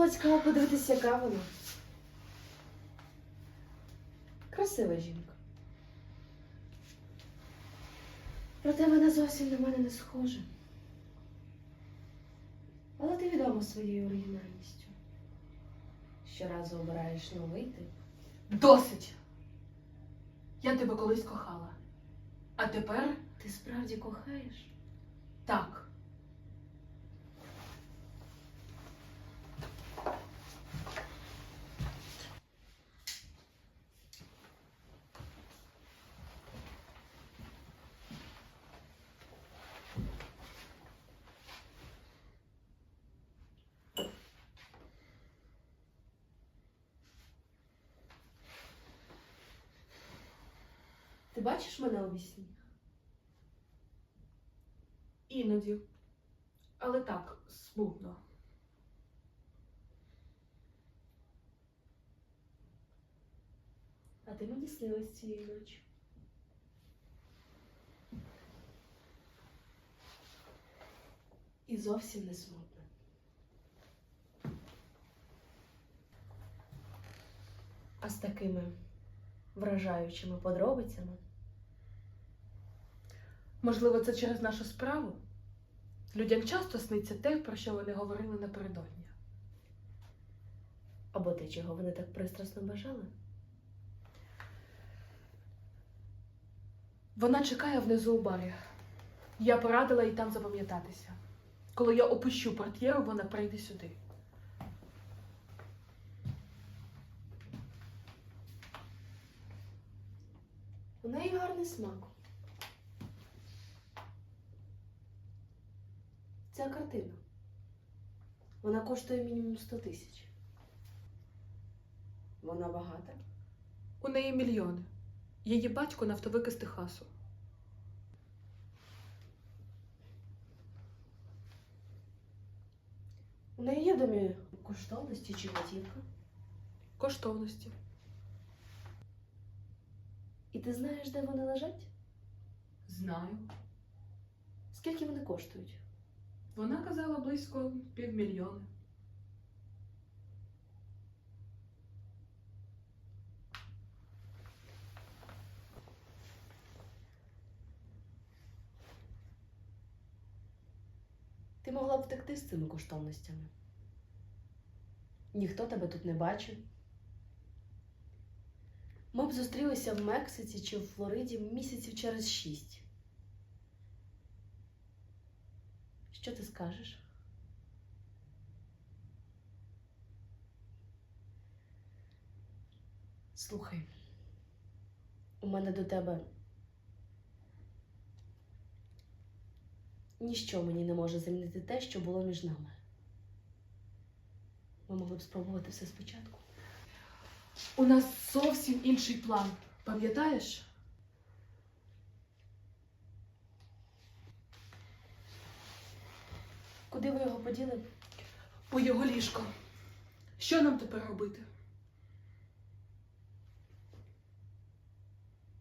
було цікаво подивитися, яка вона. Красива жінка. Проте вона зовсім на мене не схожа. Але ти відома своєю оригінальністю. Щоразу обираєш новий тип. Досить! Я тебе колись кохала. А тепер Ти справді кохаєш? так. Ти бачиш мене у вісні? Іноді. Але так, смутно. А ти мені снилась цієї ночі. І зовсім не смутно. А з такими вражаючими подробицями. Можливо, це через нашу справу? Людям часто сниться те, про що вони говорили напередодні. Або те, чого вони так пристрасно бажали. Вона чекає внизу у барі. Я порадила їй там запам'ятатися. Коли я опущу портьєру, вона прийде сюди. У неї гарний смак. Ця картина. Вона коштує мінімум 100 тисяч. Вона багата. У неї мільйони. Її батько нафтовик із Техасу. У неї є домі коштовності чи готівка. Коштовності. І ти знаєш, де вони лежать? Знаю. Скільки вони коштують? Вона казала близько півмільйона. Ти могла б втекти з цими коштовностями. Ніхто тебе тут не бачив. Ми б зустрілися в Мексиці чи в Флориді місяців через шість. Що ти скажеш? Слухай, у мене до тебе ніщо мені не може замінити те, що було між нами. Ми могли б спробувати все спочатку. У нас зовсім інший план. Пам'ятаєш? Поділи? У його ліжко. Що нам тепер робити?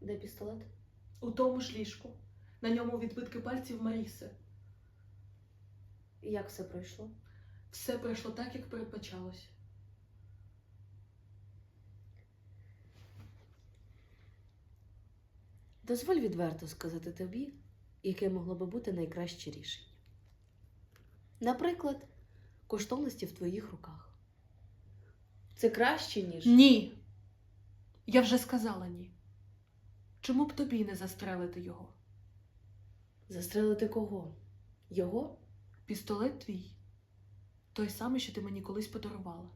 Де пістолет? У тому ж ліжку. На ньому відбитки пальців Маріси. І як все пройшло? Все пройшло так, як передбачалось. Дозволь відверто сказати тобі, яке могло би бути найкраще рішення. Наприклад, коштовності в твоїх руках. Це краще, ніж. Ні. Я вже сказала ні. Чому б тобі не застрелити його? Застрелити кого? Його? Пістолет твій. Той самий, що ти мені колись подарувала.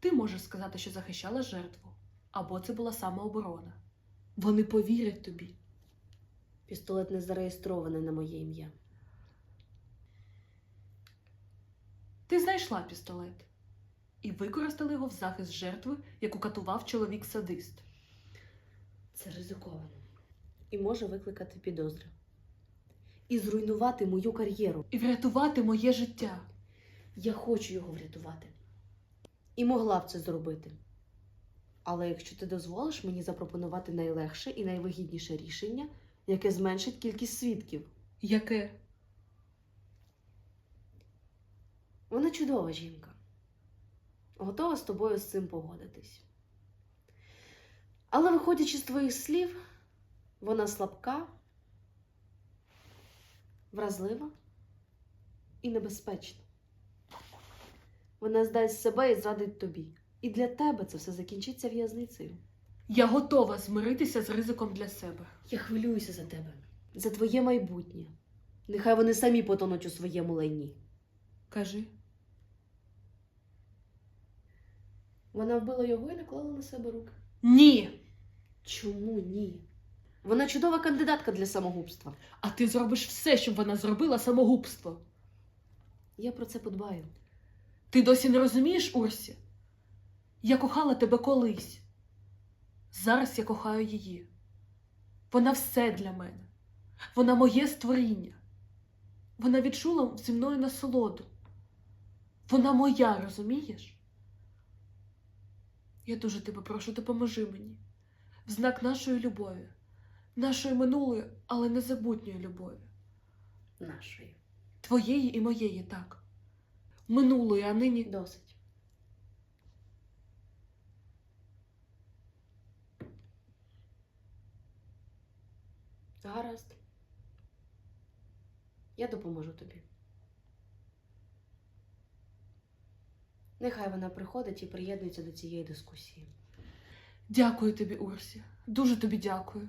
Ти можеш сказати, що захищала жертву, або це була самооборона. Вони повірять тобі. Пістолет не зареєстрований на моє ім'я. Ти знайшла пістолет і використала його в захист жертви, яку катував чоловік-садист. Це ризиковано. І може викликати підозри. І зруйнувати мою кар'єру. І врятувати моє життя. Я хочу його врятувати. І могла б це зробити. Але якщо ти дозволиш мені запропонувати найлегше і найвигідніше рішення, яке зменшить кількість свідків. Яке? Вона чудова жінка. готова з тобою з цим погодитись. Але виходячи з твоїх слів, вона слабка, вразлива і небезпечна. Вона здасть себе і зрадить тобі. І для тебе це все закінчиться в'язницею. Я готова змиритися з ризиком для себе. Я хвилююся за тебе, за твоє майбутнє. Нехай вони самі потонуть у своєму лайні. Кажи, Вона вбила його і наклала на себе руки. ні! Чому ні? Вона чудова кандидатка для самогубства. А ти зробиш все, щоб вона зробила самогубство. Я про це подбаю. Ти досі не розумієш, Урсі? Я кохала тебе колись. Зараз я кохаю її. Вона все для мене. Вона моє створіння. Вона відчула зі мною насолоду. Вона моя, розумієш? Я дуже тебе прошу, допоможи мені. В знак нашої любові, нашої минулої, але незабутньої любові. Нашої. Твоєї і моєї, так. Минулої, а нині. Досить. Гаразд. Я допоможу тобі. Нехай вона приходить і приєднується до цієї дискусії. Дякую тобі, Урсі. Дуже тобі дякую.